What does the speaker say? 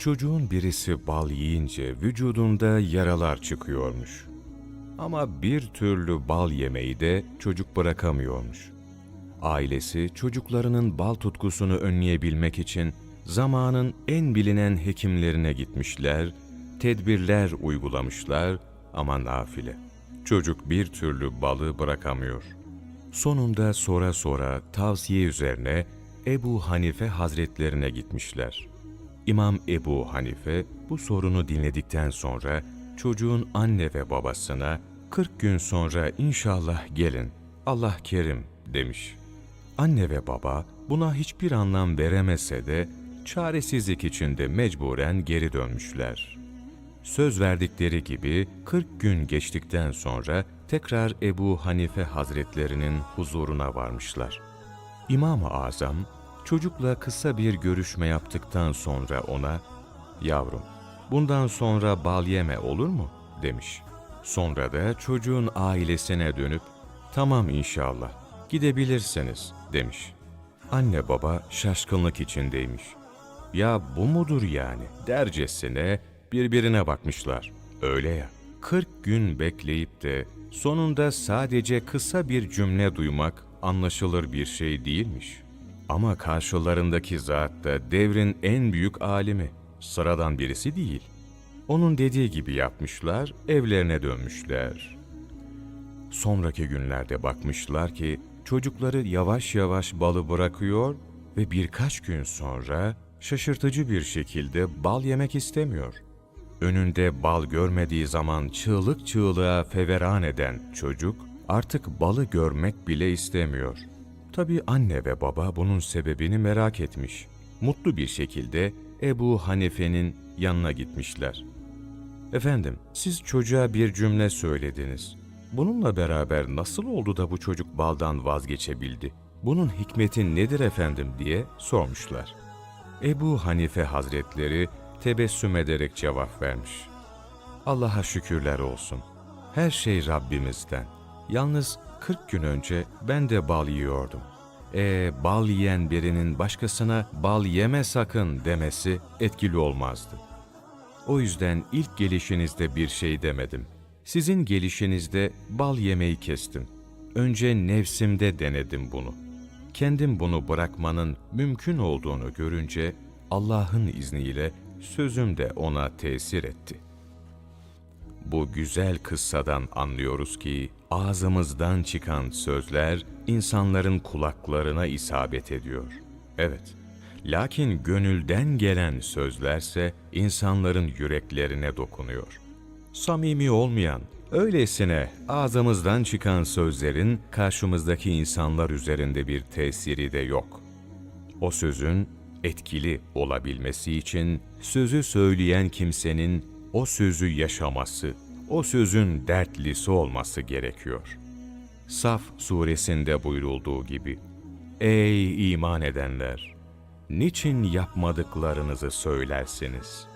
Çocuğun birisi bal yiyince vücudunda yaralar çıkıyormuş. Ama bir türlü bal yemeyi de çocuk bırakamıyormuş. Ailesi çocuklarının bal tutkusunu önleyebilmek için zamanın en bilinen hekimlerine gitmişler, tedbirler uygulamışlar ama nafile. Çocuk bir türlü balı bırakamıyor. Sonunda sonra sonra tavsiye üzerine Ebu Hanife Hazretlerine gitmişler. İmam Ebu Hanife bu sorunu dinledikten sonra çocuğun anne ve babasına 40 gün sonra inşallah gelin, Allah kerim demiş. Anne ve baba buna hiçbir anlam veremese de çaresizlik içinde mecburen geri dönmüşler. Söz verdikleri gibi 40 gün geçtikten sonra tekrar Ebu Hanife Hazretlerinin huzuruna varmışlar. İmam-ı Azam çocukla kısa bir görüşme yaptıktan sonra ona "Yavrum, bundan sonra bal yeme olur mu?" demiş. Sonra da çocuğun ailesine dönüp "Tamam inşallah, gidebilirsiniz." demiş. Anne baba şaşkınlık içindeymiş. Ya bu mudur yani dercesine birbirine bakmışlar. Öyle ya. 40 gün bekleyip de sonunda sadece kısa bir cümle duymak anlaşılır bir şey değilmiş. Ama karşılarındaki zat da devrin en büyük alimi, sıradan birisi değil. Onun dediği gibi yapmışlar, evlerine dönmüşler. Sonraki günlerde bakmışlar ki çocukları yavaş yavaş balı bırakıyor ve birkaç gün sonra şaşırtıcı bir şekilde bal yemek istemiyor. Önünde bal görmediği zaman çığlık çığlığa feveran eden çocuk artık balı görmek bile istemiyor. Tabi anne ve baba bunun sebebini merak etmiş. Mutlu bir şekilde Ebu Hanife'nin yanına gitmişler. Efendim, siz çocuğa bir cümle söylediniz. Bununla beraber nasıl oldu da bu çocuk baldan vazgeçebildi? Bunun hikmeti nedir efendim diye sormuşlar. Ebu Hanife Hazretleri tebessüm ederek cevap vermiş. Allah'a şükürler olsun. Her şey Rabbimizden. Yalnız 40 gün önce ben de bal yiyordum. E bal yiyen birinin başkasına bal yeme sakın demesi etkili olmazdı. O yüzden ilk gelişinizde bir şey demedim. Sizin gelişinizde bal yemeyi kestim. Önce nefsimde denedim bunu. Kendim bunu bırakmanın mümkün olduğunu görünce Allah'ın izniyle sözüm de ona tesir etti. Bu güzel kıssadan anlıyoruz ki ağzımızdan çıkan sözler insanların kulaklarına isabet ediyor. Evet. Lakin gönülden gelen sözlerse insanların yüreklerine dokunuyor. Samimi olmayan, öylesine ağzımızdan çıkan sözlerin karşımızdaki insanlar üzerinde bir tesiri de yok. O sözün etkili olabilmesi için sözü söyleyen kimsenin o sözü yaşaması, o sözün dertlisi olması gerekiyor. Saf suresinde buyurulduğu gibi, Ey iman edenler! Niçin yapmadıklarınızı söylersiniz?